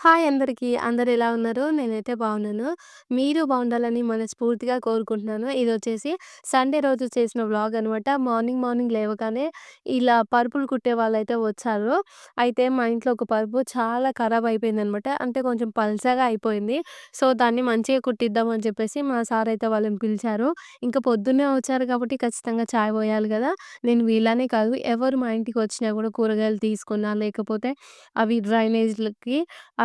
Hi అందరికీ. అందరు ఎలా ఉన్నారు? నేనైతే బాగున్నాను. మీరు బాగుండాలని మనస్ఫూర్తిగా కోరుకుంటున్నాను. ఇది వచ్చేసి సండే రోజు చేసిన వ్లాగ్ అనమాట. మార్నింగ్, మార్నింగ్ లేవగానే ఇలా పరుపులు కుట్టే వాళ్ళైతే వచ్చారు. అయితే మా ఇంట్లో ఒక పరుపు చాలా ఖరాబ్ అయిపోయింది అనమాట అంటే కొంచెం పల్చగా అయిపోయింది. సో, దాన్ని మంచిగా కుట్టిద్దాం అని చెప్పేసి మా సార్ అయితే వాళ్ళని పిలిచారు. ఇంకా పొద్దున్నే వచ్చారు కాబట్టి ఖచ్చితంగా చాయ్ పోయాలి కదా! నేను వీళ్ళనే కాదు ఎవరు మా ఇంటికి వచ్చినా కూడా కూరగాయలు తీసుకున్నా, లేకపోతే అవి డ్రైనేజ్‌లకి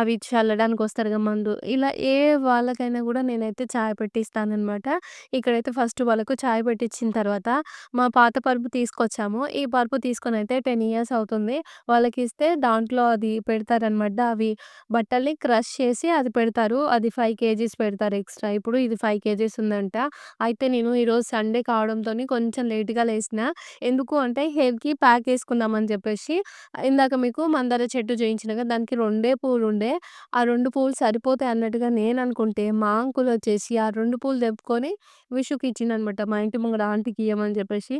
అవి చల్లడానికి వస్తారుగా మందు. ఇలా ఏ వాళ్ళకైనా కూడా నేనైతే చాయ్ పెట్టిస్తానమాట ఇక్కడైతే ఫస్ట్ వాళ్ళకు చాయ్ పెట్టించిన తర్వాత మా పాత పరుపు తీసుకొచ్చాము. ఈ పరుపు తీసుకొనైతే 10 ఇయర్స్ అవుతుంది. వాళ్ళకి ఇస్తే దాంట్లో అది పెడతారనమాట. అవి బట్టల్ని క్రష్ చేసి అది పెడతారు. అది ఫైవ్ కేజీస్ పెడతారు ఎక్స్‌ట్రా. ఇప్పుడు ఇది ఫైవ్ కేజీస్ ఉందంట. అయితే నేను ఈరోజు సండే కావడంతోని కొంచెం లేట్‌గా లేసిన. ఎందుకు అంటే హెయిర్‌కి ప్యాక్ వేసుకుందామని చెప్పేసి ఇందాక మీకు మందార చెట్టు చూయించిన దానికి రెండే పూలు ఉండే ఆ రెండు పూలు సరిపోతాయి అన్నట్టుగా నేను అనుకుంటే మా అంకుల్ వచ్చేసి ఆ రెండు పూలు తెంపుకొని విషుకి ఇచ్చిండనమాట. మా ఇంటి ముంగడ ఆంటీకి ఇవ్వమని చెప్పేసి.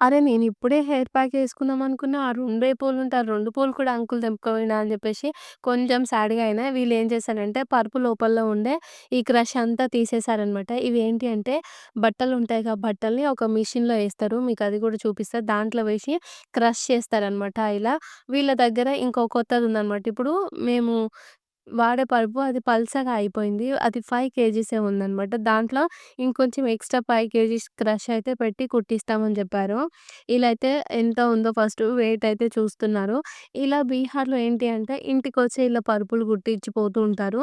అరే! నేను ఇప్పుడే హెయిర్ ప్యాక్ వేసుకుందాం అనుకున్నా. ఆ రెండే పూలుంటే ఆ రెండు పూలు కూడా అంకుల్ తెంపుకపోయిండా అని చెప్పేసి కొంచెం సాడ్‌గా అయినా. ఏం చేశారంటే పరుపు లోపల ఉండే ఈ క్రష్ అంతా తీసేశారనమాట. ఇవేంటి అంటే బట్టలు ఉంటాయి కదా బట్టల్ని ఒక మిషన్‌లో వేస్తారు మీకు అది కూడా చూపిస్తారు దాంట్లో వేసి క్రష్ చేస్తారనమాట ఇలా. వీళ్ళ దగ్గర ఇంకో కొత్తది ఉందనమాట ఇప్పుడు మేము వాడే పరుపు అది పల్చగా అయిపోయింది. అది 5 కేజీసే ఉందనమాట. దాంట్లో ఇంకొంచెం ఎక్స్‌ట్రా 5 కేజీస్ క్రష్ అయితే పెట్టి కుట్టిస్తామని చెప్పారు. ఇలా అయితే ఎంత ఉందో ఫస్ట్ వెయిట్ అయితే చూస్తున్నారు. ఇలా బీహార్‌లో ఏంటి అంటే ఇంటికొచ్చి ఇలా పరుపులు కుట్టించిపోతూ ఉంటారు.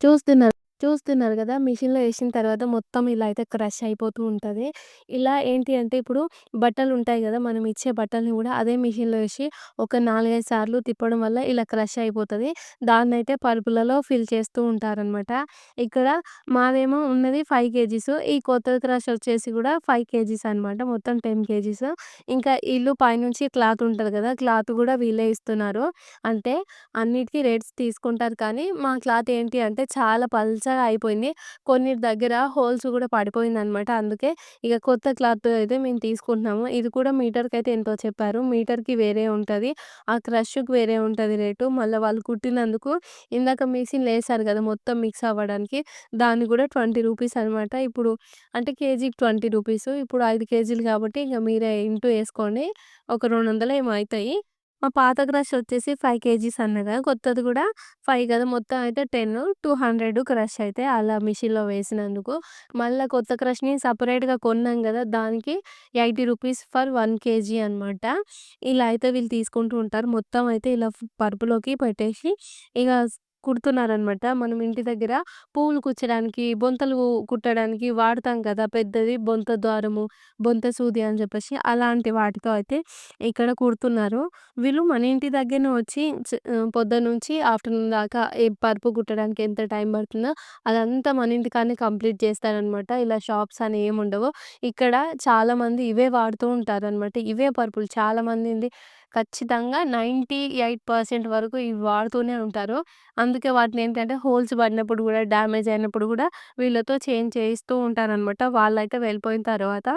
చూస్తున్నారు. చూస్తున్నారు కదా మిషన్‌లో వేసిన తర్వాత మొత్తం ఇలా అయితే క్రష్ అయిపోతూ ఉంటుంది ఇలా ఏంటి అంటే ఇప్పుడు బట్టలు ఉంటాయి కదా మనం ఇచ్చే బట్టల్ని కూడా అదే మిషన్‌లో వేసి ఒక 4, 5 సార్లు తిప్పడం వల్ల ఇలా క్రష్ అయిపోతది. దాన్నైతే పరుపులలో ఫిల్ చేస్తూ ఉంటారనమాట. ఇక్కడ మాదేమో ఉన్నది ఫైవ్ కేజీస్. ఈ కొత్త క్రష్ వచ్చేసి కూడా ఫైవ్ కేజీస్ అనమాట. మొత్తం 10 కేజీస్. ఇంకా ఇల్లు పైనుంచి క్లాత్ ఉంటుంది కదా క్లాత్ కూడా వీళ్ళే ఇస్తున్నారు. అంటే అన్నిటికీ రేట్స్ తీసుకుంటారు కానీ మా క్లాత్ ఏంటి అంటే చాలా పల్చగా అయిపోయింది. కొన్ని దగ్గర హోల్స్ కూడా పడిపోయింది అనమాట అందుకే ఇక కొత్త క్లాత్ అయితే మేము తీసుకుంటున్నాము. ఇది కూడా మీటర్కి అయితే ఎంతో చెప్పారు. మీటర్‌కి వేరే ఉంటుంది ఆ క్రష్‌కి వేరే ఉంటుంది రేటు. మళ్ళీ వాళ్ళు కుట్టినందుకు ఇందాక మిషన్ వేసారు కదా మొత్తం మిక్స్ అవ్వడానికి దాన్ని కూడా ట్వంటీ రూపీస్ అనమాట. ఇప్పుడు అంటే కేజీకి 20 రూపీస్. ఇప్పుడు ఐదు కేజీలు కాబట్టి ఇంక మీరే ఇంటూ వేసుకోండి ఒక 200 ఏమో అవుతాయి మా పాత క్రష్ వచ్చేసి ఫైవ్ కేజీస్ అన్నా కదా కొత్తది కూడా ఫైవ్ కదా! మొత్తం అయితే 10 200 క్రష్ అయితే అలా మిషన్‌లో వేసినందుకు. మళ్ళీ కొత్త క్రష్‌ని సపరేట్గా కొన్నాం కదా దానికి 80 రూపీస్ ఫర్ వన్ కేజీ అనమాట. ఇలా అయితే వీళ్ళు తీసుకుంటూ ఉంటారు. మొత్తం అయితే ఇలా పరుపులోకి పెట్టేసి ఇక కుడుతున్నారనమాట. మనం ఇంటి దగ్గర పువ్వులు కుచ్చడానికి, బొంతలు కుట్టడానికి వాడతాం కదా! పెద్దది బొంత ద్వారము, బొంత సూది అని చెప్పేసి అలాంటి వాటితో అయితే ఇక్కడ కుడుతున్నారు. వీళ్ళు మన ఇంటి దగ్గరనే వచ్చి చ్ పొద్దున్నుంచి ఆఫ్టర్‌నూన్ దాకా ఏ పరుపు కుట్టడానికి ఎంత టైం పడుతుందో అదంతా మన ఇంటికానే కంప్లీట్ చేస్తారనమాట. ఇలా షాప్స్ అని ఏముండవు. ఇక్కడ చాలామంది ఇవే వాడుతూ ఉంటారనమాట. ఇవే పరుపులు చాలామంది ఖచ్చితంగా 98% వరకు ఇవి వాడుతూనే ఉంటారు. అందుకే వాటిని ఏంటంటే హోల్స్ పడినప్పుడు కూడా డ్యామేజ్ అయినప్పుడు కూడా వీళ్ళతో చేంజ్ చేయిస్తూ ఉంటారనమాట. వాళ్ళైతే వెళ్ళిపోయిన తర్వాత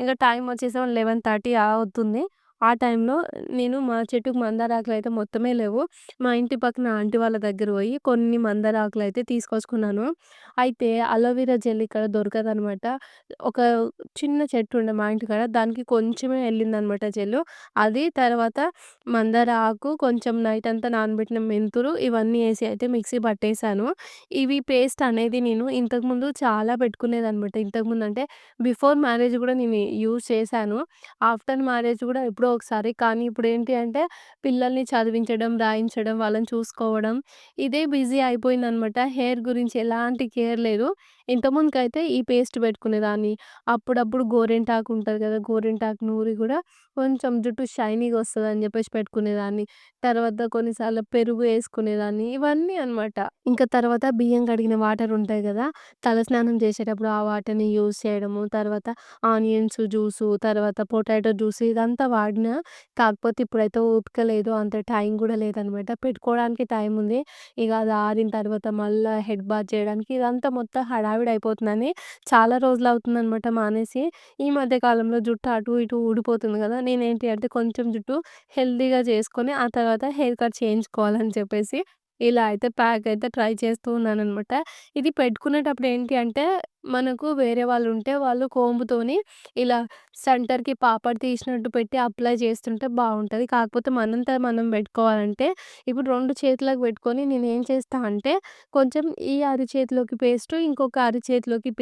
ఇంక టైం వచ్చేసి 11:30 అవుతుంది. ఆ టైంలో నేను మా చెట్టుకి మందార ఆకులైతే మొత్తమే లేవు. మా ఇంటి పక్కన ఆంటీ వాళ్ళ దగ్గర పోయి కొన్ని మందార ఆకులైతే తీసుకొచ్చుకున్నాను. అయితే అలోవెరా జెల్ ఇక్కడ దొరకదనమాట. ఒక చిన్న చెట్టు ఉండే మా ఇంటికాడ దానికి కొంచెమే వెళ్ళిందనమాట జెల్లు. అది తర్వాత మందార ఆకు, కొంచెం నైట్ అంతా నానబెట్టిన మెంతులు ఇవన్నీ వేసి అయితే మిక్సీ పట్టేసాను. ఇవి పేస్ట్ అనేది నేను ఇంతకుముందు చాలా పెట్టుకునేది అనమాట ఇంతకుముందు అంటే బిఫోర్ మ్యారేజ్ కూడా నేను యూజ్ చేశాను. ఆఫ్టర్ మ్యారేజ్ కూడా ఎప్పుడో ఒకసారి. కానీ ఇప్పుడు ఏంటి అంటే పిల్లల్ని చదివించడం, రాయించడం, వాళ్ళని చూసుకోవడం ఇదే బిజీ అయిపోయిందనమాట. హెయిర్ గురించి ఎలాంటి కేర్ లేదు. ఇంతకుముందుకైతే ఈ పేస్ట్ పెట్టుకునేదాన్ని. అప్పుడప్పుడు గోరింటాకు ఉంటుంది కదా! గోరింటాకు నూరి కూడా కొంచెం జుట్టు షైనీగా వస్తుందని చెప్పేసి పెట్టుకునేదాన్ని. తర్వాత కొన్నిసార్లు పెరుగు వేసుకునేదాన్ని ఇవన్నీ అనమాట. ఇంకా తర్వాత బియ్యం కడిగిన వాటర్ ఉంటాయి గదా! తలస్నానం చేసేటప్పుడు ఆ వాటర్‌ని యూజ్ చేయడము. తర్వాత ఆనియన్స్ జ్యూసు, తర్వాత పొటాటో జ్యూస్ ఇదంతా వాడిన కాకపోతే ఇప్పుడైతే ఓపిక లేదు. అంత టైం కూడా లేదనమాట. పెట్టుకోవడానికి టైం ఉంది. ఇక అది ఆరిన తర్వాత మళ్ళీ హెడ్ బాత్ చేయడానికి ఇదంతా మొత్తం హడావిడి అయిపోతుందని చాలా రోజులవుతుందనమాట మానేసి. ఈ మధ్య కాలంలో జుట్టు అటు ఇటు ఊడిపోతుంది గదా! నేనేంటి అంటే కొంచెం జుట్టు హెల్తీగా చేసుకొని ఆ తర్వాత హెయిర్ కట్ చేయించుకోవాలని చెప్పేసి ఇలా అయితే ప్యాక్ అయితే ట్రై చేస్తూ ఉన్నాను అనమాట ఇది పెట్టుకునేటప్పుడు ఏంటి అంటే మనకు వేరే వాళ్ళు ఉంటే వాళ్ళు కోంబుతోని ఇలా సెంటర్‌కి పాపడ్ తీసినట్టు పెట్టి అప్లై చేస్తుంటే బాగుంటుంది కాకపోతే మనంత మనం పెట్టుకోవాలంటే ఇప్పుడు రెండు చేతులకు పెట్టుకొని నేను ఏం చేస్తా అంటే కొంచెం ఈ అరిచేతిలోకి పేస్ట్ ఇంకొక అరిచేతిలోకి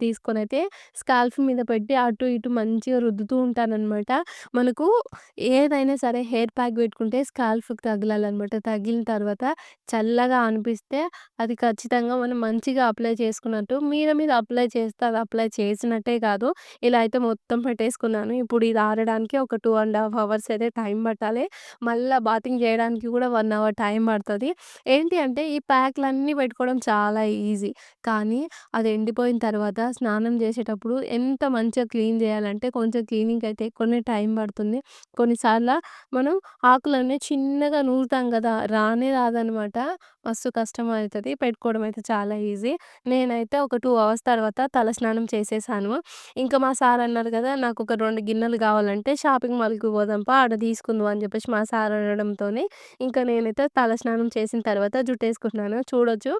తీసుకొని అయితే స్కాల్ఫ్ మీద పెట్టి అటు ఇటు మంచిగా రుద్దుతూ ఉంటానన్నమాట మనకు ఏదైనా సరే హెయిర్ ప్యాక్ పెట్టుకుంటే స్కాల్ఫ్కి తగలాలన్నమాట తగిలిన తర్వాత చల్లగా అనిపిస్తే అది ఖచ్చితంగా మనం మంచిగా అప్లై చేసుకున్నట్టు. మీద మీద అప్లై చేస్తే అది అప్లై చేసినట్టే కాదు. ఇలా అయితే మొత్తం పెట్టేసుకున్నాను. ఇప్పుడు ఇది ఆరడానికి ఒక టూ అండ్ హాఫ్ అవర్స్ అయితే టైం పట్టాలి. మళ్ళీ బాతింగ్ చేయడానికి కూడా వన్ అవర్ టైం పడుతుంది ఏంటి అంటే ఈ ప్యాక్‌లన్నీ పెట్టుకోవడం చాలా ఈజీ. కానీ అది ఎండిపోయిన తర్వాత స్నానం చేసేటప్పుడు ఎంత మంచిగా క్లీన్ చేయాలంటే కొంచెం క్లీనింగ్ అయితే ఎక్కువనే టైం పడుతుంది. కొన్నిసార్లు మనం ఆకులన్నీ చిన్నగా నూరుతాం కదా రానే రాదనమాట. మస్తు కష్టం అవుతుంది పెట్టుకోవడం అయితే చాలా ఈజీ. నేనైతే ఒక టూ అవర్స్ తర్వాత తర్వాత తలస్నానం చేసేసాను. ఇంకా మా సార్ అన్నారు కదా నాకు ఒక రెండు గిన్నెలు కావాలంటే షాపింగ్ మాల్‌కి పోదాంపా ఆడ తీసుకుందాం అని చెప్పేసి మా సార్ అనడంతోనే ఇంకా నేనైతే తలస్నానం చేసిన తర్వాత జుట్టు వేసుకుంటున్నాను చూడొచ్చు.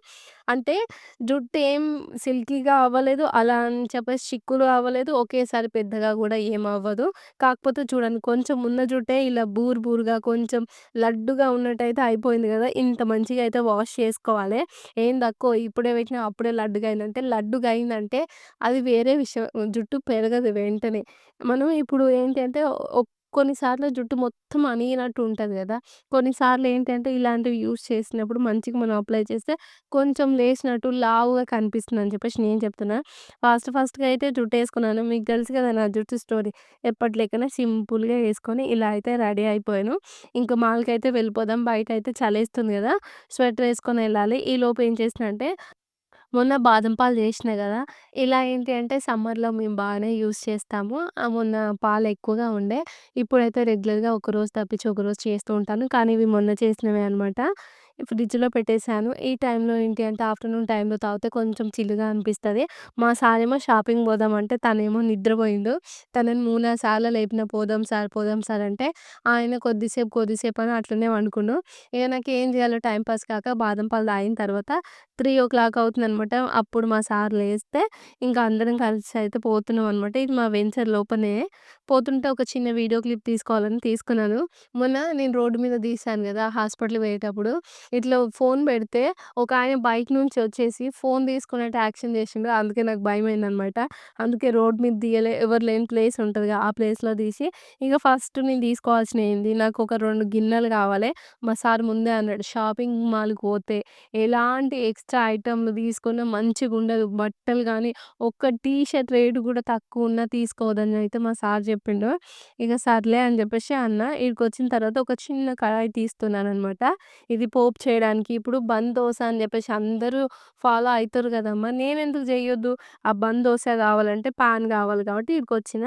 అంటే జుట్టు ఏం సిల్కీగా అవ్వలేదు. అలా అని చెప్పేసి చిక్కులు అవ్వలేదు. ఒకేసారి పెద్దగా కూడా ఏం అవ్వదు. కాకపోతే చూడండి కొంచెం ఉన్న జుట్టే ఇలా బూరు బూరుగా కొంచెం లడ్డుగా ఉన్నట్టయితే అయిపోయింది కదా ఇంత మంచిగా అయితే వాష్ చేసుకోవాలి. ఏం తక్కువ ఇప్పుడే పెట్టినా అప్పుడే లడ్డుగా అయిందంటే లడ్డుగా అయిందంటే అది వేరే విషయం. జుట్టు పెరగదు వెంటనే. మనం ఇప్పుడు ఏంటి అంటే ఒ కొన్నిసార్లు జుట్టు మొత్తం అనిగినట్టు ఉంటది కదా కొన్నిసార్లు ఏంటంటే ఇలాంటివి యూజ్ చేసినప్పుడు మంచిగా మనం అప్లై చేస్తే కొంచెం లేసినట్టు లావుగా కనిపిస్తుందని చెప్పేసి నేను చెప్తున్నా. ఫస్ట్ ఫస్ట్గా అయితే జుట్టేసుకున్నాను. మీకు తెలుసు కదా నా జుట్టు స్టోరీ. ఎప్పటి లెక్కనే సింపుల్‌గా వేసుకొని ఇలా అయితే రెడీ అయిపోయాను. ఇంక మాల్‌కైతే వెళ్ళిపోదాం. బయటైతే చలేస్తుంది కదా స్వెటర్ వేసుకొని వెళ్ళాలి ఈ ఈలోపు ఏం చేసినా అంటే మొన్న బాదం పాలు చేసిన కదా ఇలా ఏంటి అంటే సమ్మర్‌లో మేము బాగానే యూస్ చేస్తాము. మొన్న పాలు ఎక్కువగా ఉండే. ఇప్పుడైతే రెగ్యులర్‌గా ఒకరోజు తప్పించి ఒకరోజు చేస్తూ ఉంటాను. కానీ ఇవి మొన్న చేసినవే అనమాట. ఫ్రిడ్జ్‌లో పెట్టేసాను. ఈ టైంలో ఏంటి అంటే ఆఫ్టర్‌నూన్ టైంలో తాగితే కొంచెం చిల్లుగా అనిపిస్తుంది మా సార్ ఏమో షాపింగ్ పోదామంటే తనేమో నిద్రపోయిండు. తనని 3, 4 సార్లు లేపిన పోదాం సార్, పోదాం సార్ అంటే ఆయన కొద్దిసేపు, కొద్దిసేపు అని అట్లనే పడుకున్నాను ఇక నాకు ఏం చేయాలో టైం పాస్ కాక బాదం పాలు తాగిన తర్వాత త్రీ ఓ క్లాక్ అవుతుంది అనమాట అప్పుడు మా సార్ లేస్తే ఇంకా అందరం కలిసి అయితే పోతున్నాం అనమాట. ఇది మా వెంచర్ లోపలనే. పోతుంటే ఒక చిన్న వీడియో క్లిప్ తీసుకోవాలని తీసుకున్నాను. మొన్న నేను రోడ్డు మీద తీశాను కదా హాస్పిటల్‌కి పోయేటప్పుడు ఇట్లా ఫోన్ పెడితే ఒక ఆయన బైక్ నుంచి వచ్చేసి ఫోన్ తీసుకున్నట్టు యాక్షన్ చేసిండు. అందుకే నాకు భయమైందనమాట. అందుకే రోడ్ మీద తీయలే. ఎవరు లేని ప్లేస్ ఉంటుంది ఆ ప్లేస్‌లో తీసి ఇక ఫస్ట్ నేను తీసుకోవాల్సినది నాకు ఒక రెండు గిన్నెలు కావాలి. మా సార్ ముందే అన్నాడు షాపింగ్ మాల్‌కి పోతే ఎలాంటి ఎక్స్‌ట్రా ఐటెమ్‌లు తీసుకున్న మంచిగుండదు. బట్టలు కానీ ఒక్క టీ షర్ట్ రేటు కూడా తక్కువ ఉన్నా తీసుకోవద్దని అయితే మా సార్ చెప్పిండు. ఇక సర్లే అని చెప్పేసి అన్న ఇక్కడికి వచ్చిన తర్వాత ఒక చిన్న కడాయి తీస్తున్నాననమాట. ఇది పోపు చేయడానికి. ఇప్పుడు బన్ దోశ అని చెప్పేసి అందరూ ఫాలో అవుతారు కదమ్మా! నేనెందుకు చేయొద్దు ఆ బన్ దోశ కావాలంటే పాన్ కావాలి కాబట్టి ఇక్కడికి వచ్చిన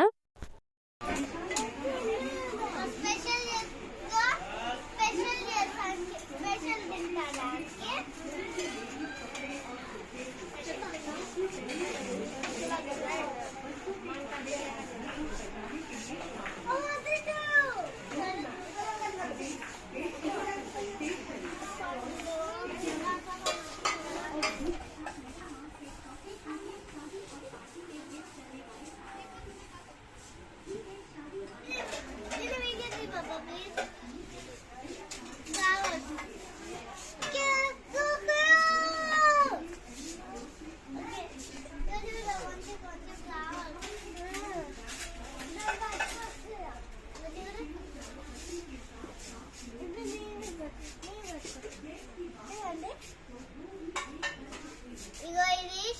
చూసుకో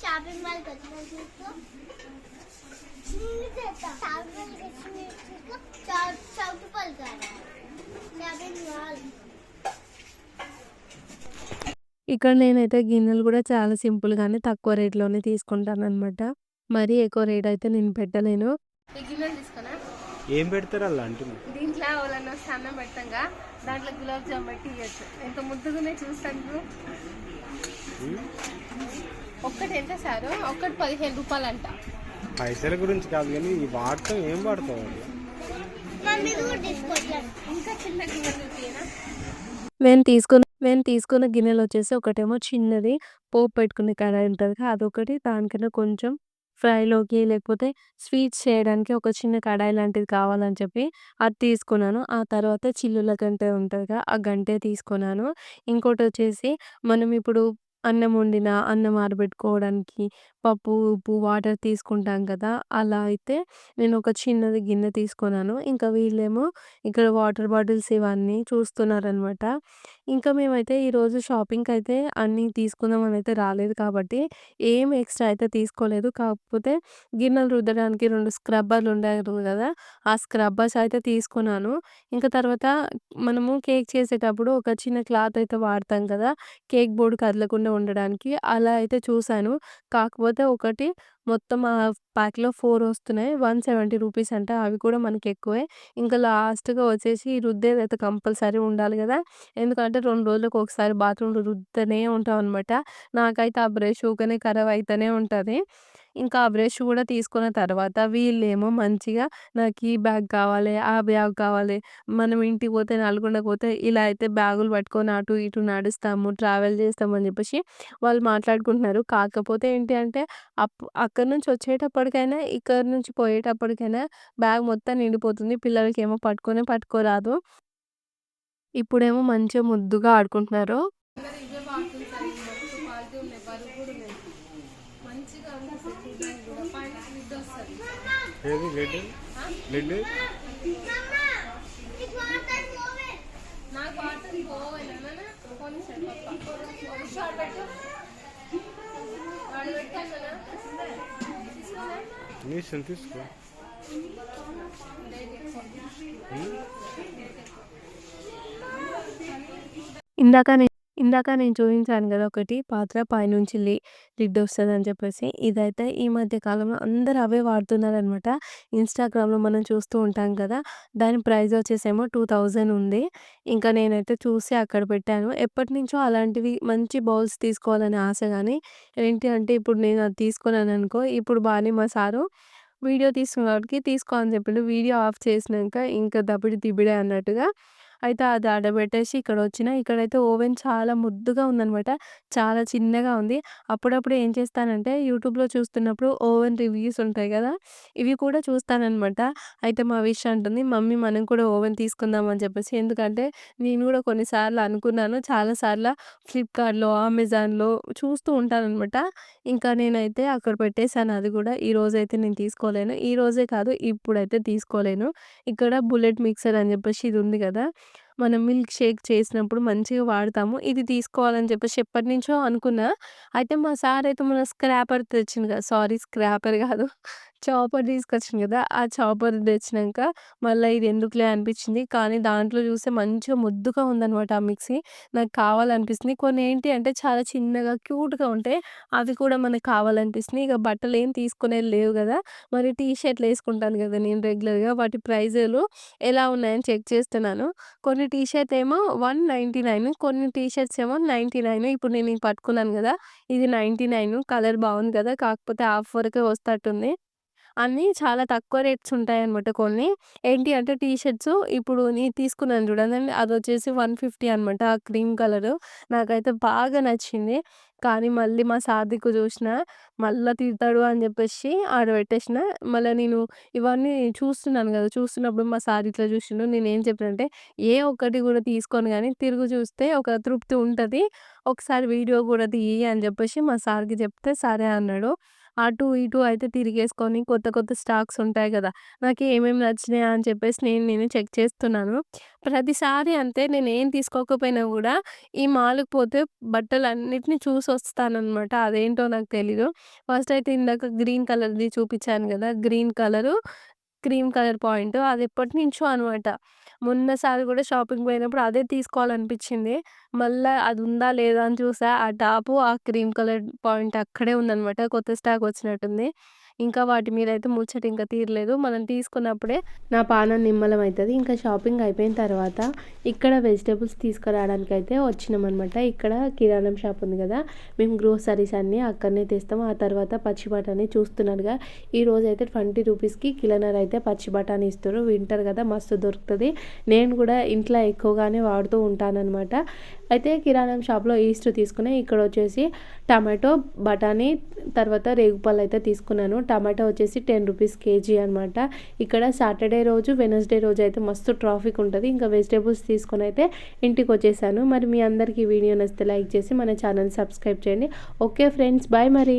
షాపింగ్ మాల్ ఇక్కడ నేనైతే గిన్నెలు కూడా చాలా సింపుల్‌గానే తక్కువ రేట్‌లోనే తీసుకుంటాననమాట. మరీ ఎక్కువ రేట్ అయితే నేను పెట్టలేను. ఈ గిన్నెలు తీసుకోనా? ఏం పెడతారు అలా అంటున్నా? దీంట్లో ఎవరన్నా వస్తే అన్నం పెడతాంగా దాంట్లో గులాబ్ జామ్ పెట్టి ఇవ్వచ్చు ఎంత ముద్దుగానే చూస్తాను ఒక్కటి ఎంత సారు? ఒక్కటి పదిహేను రూపాయలు అంట పైసల గురించి కాదు కానీ ఈ వాడటం ఏం ఇంకా చిన్న గిన్నెలు చూపియనా నేను తీసుకున్న నేను తీసుకున్న గిన్నెలు వచ్చేసి ఒకటేమో చిన్నది పోపు పెట్టుకునే కడాయి ఉంటుంది కదా అదొకటి. దానికన్నా కొంచెం ఫ్రైలోకి లేకపోతే స్వీట్స్ చేయడానికి ఒక చిన్న కడాయి లాంటిది కావాలని చెప్పి అది తీసుకున్నాను. ఆ తర్వాత చిల్లుల గంటె ఉంటుంది కదా ఆ గంటె తీసుకున్నాను. ఇంకోటి వచ్చేసి మనం ఇప్పుడు అన్నం వండిన అన్నం ఆరబెట్టుకోవడానికి పప్పు ఉప్పు వాటర్ తీసుకుంటాం కదా! అలా అయితే నేను ఒక చిన్నది గిన్నె తీసుకున్నాను. ఇంకా వీళ్ళేమో ఇక్కడ వాటర్ బాటిల్స్ ఇవన్నీ చూస్తున్నారనమాట ఇంకా మేమైతే ఈరోజు షాపింగ్కి అయితే అన్నీ తీసుకుందామని అయితే రాలేదు కాబట్టి ఏం ఎక్స్ట్రా అయితే తీసుకోలేదు. కాకపోతే గిన్నెలు రుద్దడానికి రెండు స్క్రబ్బర్లు ఉండేవి కదా! ఆ స్క్రబ్బర్స్ అయితే తీసుకున్నాను. ఇంకా తర్వాత మనము కేక్ చేసేటప్పుడు ఒక చిన్న క్లాత్ అయితే వాడతాం కదా! కేక్ బోర్డు కదలకుండా ఉండడానికి అలా అయితే చూశాను కాకపోతే ఒకటి మొత్తం ఆ ప్యాక్‌లో 4 వస్తున్నాయి. 170 రూపీస్ అంట. అవి కూడా మనకి ఎక్కువే. ఇంకా లాస్ట్‌గా వచ్చేసి రుద్దేదైతే కంపల్సరీ ఉండాలి కదా ఎందుకంటే 2 రోజులకు ఒకసారి బాత్రూమ్‌లో ఉంటాం ఉంటామనమాట. నాకైతే ఆ బ్రష్ ఊకనే ఖరాబ్ అవుతూనే ఉంటది. ఇంకా ఆ బ్రష్ కూడా తీసుకున్న తర్వాత వీళ్ళేమో మంచిగా నాకు ఈ బ్యాగ్ కావాలి, ఆ బ్యాగ్ కావాలి. మనం ఇంటికి పోతే నల్గొండకి పోతే ఇలా అయితే బ్యాగులు పట్టుకొని అటు ఇటు నడుస్తాము, ట్రావెల్ చేస్తాము అని చెప్పేసి వాళ్ళు మాట్లాడుకుంటున్నారు. కాకపోతే ఏంటి అంటే అప్ అక్కడి నుంచి వచ్చేటప్పటికైనా, ఇక్కడి నుంచి పోయేటప్పటికైనా బ్యాగ్ మొత్తం నిండిపోతుంది. పిల్లలకి ఏమో పట్టుకొని పట్టుకోరాదు. ఇప్పుడేమో మంచిగా ముద్దుగా ఆడుకుంటున్నారు. ఏది లెడ్ లెడ్ మమ్మా నీకు వాటర్ పోవే నాకు వాటర్ పోవాలన్నా కొన్ని షార్ట్ ఏది? లెడ్ లెడ్ నీ తీసుకో. ఇందాక ఇందాక నేను చూపించాను కదా ఒకటి పాత్ర పైనుంచి లీ లిడ్ వస్తుంది అని చెప్పేసి. ఇదైతే ఈ మధ్య కాలంలో అందరూ అవే వాడుతున్నారనమాట. ఇన్‌స్టాగ్రామ్‌లో మనం చూస్తూ ఉంటాం కదా! దాని ప్రైస్ వచ్చేసేమో 2000 ఉంది. ఇంకా నేనైతే చూసి అక్కడ పెట్టాను. ఎప్పటినుంచో అలాంటివి మంచి బౌల్స్ తీసుకోవాలని ఆశ కానీ ఏంటి అంటే ఇప్పుడు నేను అది తీసుకున్నాను అనుకో ఇప్పుడు బానే మా సారు వీడియో తీస్తున్నవాడికి తీసుకో అని చెప్పిండు. వీడియో ఆఫ్ చేసినాక ఇంకా దబిడి దిబిడే అన్నట్టుగా అయితే అది ఆడబెట్టేసి పెట్టేసి ఇక్కడొచ్చిన. ఇక్కడైతే ఓవెన్ చాలా ముద్దుగా ఉందనమాట. చాలా చిన్నగా ఉంది. అప్పుడప్పుడు ఏం చేస్తానంటే యూట్యూబ్‌లో చూస్తున్నప్పుడు ఓవెన్ రివ్యూస్ ఉంటాయి కదా! ఇవి కూడా చూస్తాననమాట. అయితే మా విష్ అంటుంది, "మమ్మీ మనం కూడా ఓవెన్ తీసుకుందాం" అని చెప్పేసి. ఎందుకంటే నేను కూడా కొన్నిసార్లు అనుకున్నాను. చాలాసార్లు ఫ్లిప్‌కార్ట్‌లో, అమెజాన్‌లో చూస్తూ ఉంటాననమాట. ఇంకా నేనైతే అక్కడ పెట్టేసాను అది కూడా. ఈ రోజైతే నేను తీసుకోలేను. ఈ రోజే కాదు ఇప్పుడైతే తీసుకోలేను. ఇక్కడ బుల్లెట్ మిక్సర్ అని చెప్పేసి ఇది ఉంది కదా! మనం మిల్క్ షేక్ చేసినప్పుడు మంచిగా వాడతాము. ఇది తీసుకోవాలని చెప్పేసి ఎప్పటినుంచో అనుకున్నా. అయితే మా సార్ అయితే మన స్క్రాపర్ తెచ్చింది కదా! సారీ స్క్రాపర్ కాదు. చాపర్ తీసుకొచ్చింది కదా! ఆ చాపర్ తెచ్చినాక మళ్ళీ ఇది ఎందుకులే అనిపించింది. కానీ దాంట్లో చూస్తే మంచిగా ముద్దుగా ఉందనమాట ఆ మిక్సీ. నాకు కావాలనిపిస్తుంది. కొన్ని ఏంటి అంటే చాలా చిన్నగా క్యూట్‌గా ఉంటాయి. అవి కూడా మనకు కావాలనిపిస్తున్నాయి. ఇక బట్టలు ఏం తీసుకునేది లేవు కదా! మరి టీ షర్ట్‌లు వేసుకుంటాను కదా నేను రెగ్యులర్‌గా. వాటి ప్రైజులు ఎలా ఉన్నాయని చెక్ చేస్తున్నాను. కొన్ని టీ షర్ట్ ఏమో 199 కొన్ని టీ షర్ట్స్ ఏమో 99 ఇప్పుడు నేను పట్టుకున్నాను కదా! ఇది 99 కలర్ బాగుంది కదా! కాకపోతే హాఫ్ వరకే వస్తట్టుంది. అన్నీ చాలా తక్కువ రేట్స్ ఉంటాయన్నమాట కొన్ని. ఏంటి అంటే టీ షర్ట్స్ ఇప్పుడు నేను తీసుకున్నాను చూడండి అది వచ్చేసి వన్ ఫిఫ్టీ అనమాట. ఆ క్రీమ్ కలరు. నాకైతే బాగా నచ్చింది. కానీ మళ్ళీ మా సాదికు చూసిన మళ్ళీ తిడతాడు అని చెప్పేసి ఆడ పెట్టేసిన. మళ్ళీ నేను ఇవన్నీ చూస్తున్నాను కదా! చూస్తున్నప్పుడు మా సార్ ఇట్లా చూసిండు. నేను నేనేం చెప్పానంటే, "ఏ ఒక్కటి కూడా తీసుకోను కానీ తిరుగు చూస్తే ఒక తృప్తి ఉంటుంది ఒకసారి వీడియో కూడా తీయి అని చెప్పేసి మా సార్‌కి చెప్తే సరే అన్నాడు. అటు ఇటు అయితే తిరిగేసుకొని కొత్త కొత్త స్టాక్స్ ఉంటాయి కదా! నాకు ఏమేమి నచ్చినాయా అని చెప్పేసి నేను నేను చెక్ చేస్తున్నాను. ప్రతిసారి అంతే ఏం తీసుకోకపోయినా కూడా ఈ మాల్‌కి పోతే బట్టలన్నిటిని వస్తానమాట అదేంటో నాకు తెలీదు. ఫస్ట్ అయితే ఇందాక గ్రీన్ కలర్‌ది చూపించాను కదా green colour, cream colour point అది ఎప్పటి నుంచో అనమాట. మొన్నసారి కూడా షాపింగ్‌కి పోయినప్పుడు అదే తీసుకోవాలనిపించింది మళ్ళీ అది ఉందా లేదా అని చూసా. ఆ టాపు, ఆ క్రీమ్ కలర్ పాయింట్ అక్కడే ఉందనమాట. కొత్త స్టాక్ వచ్చినట్టుంది. ఇంకా వాటి మీద అయితే ముచ్చట ఇంకా తీరలేదు. మనం తీసుకున్నప్పుడే నా పానం నిమ్మలం అవుతుంది ఇంకా షాపింగ్ అయిపోయిన తర్వాత ఇక్కడ వెజిటేబుల్స్ తీసుకురావడానికి అయితే వచ్చినామన్నమాట ఇక్కడ కిరాణం షాప్ ఉంది కదా మేము గ్రోసరీస్ అన్నీ అక్కడనే తెస్తాం. ఆ తర్వాత పచ్చి బఠాణీ చూస్తున్నారుగా ఈరోజైతే 20 రూపీస్‌కి కిలోనర్ అయితే పచ్చి బఠానీ ఇస్తారు వింటర్ కదా మస్తు దొరుకుతుంది నేను కూడా ఇంట్లో ఎక్కువగానే వాడుతూ ఉంటాననమాట. అయితే కిరాణం షాప్‌లో ఈస్ట్ తీసుకుని ఇక్కడ వచ్చేసి టమాటో, బఠానీ తర్వాత రేగుపళ్ళు అయితే తీసుకున్నాను. టమాటా వచ్చేసి 10 రూపీస్ కేజీ అనమాట. ఇక్కడ సాటర్డే రోజు, వెనస్డే రోజు అయితే మస్తు ట్రాఫిక్ ఉంటుంది ఇంకా వెజిటేబుల్స్ తీసుకొని అయితే ఇంటికి వచ్చేసాను మరి మీ అందరికీ వీడియో నచ్చితే లైక్ చేసి మన ఛానల్‌ని సబ్స్క్రైబ్ చేయండి. Okay friends. బాయ్ మరి.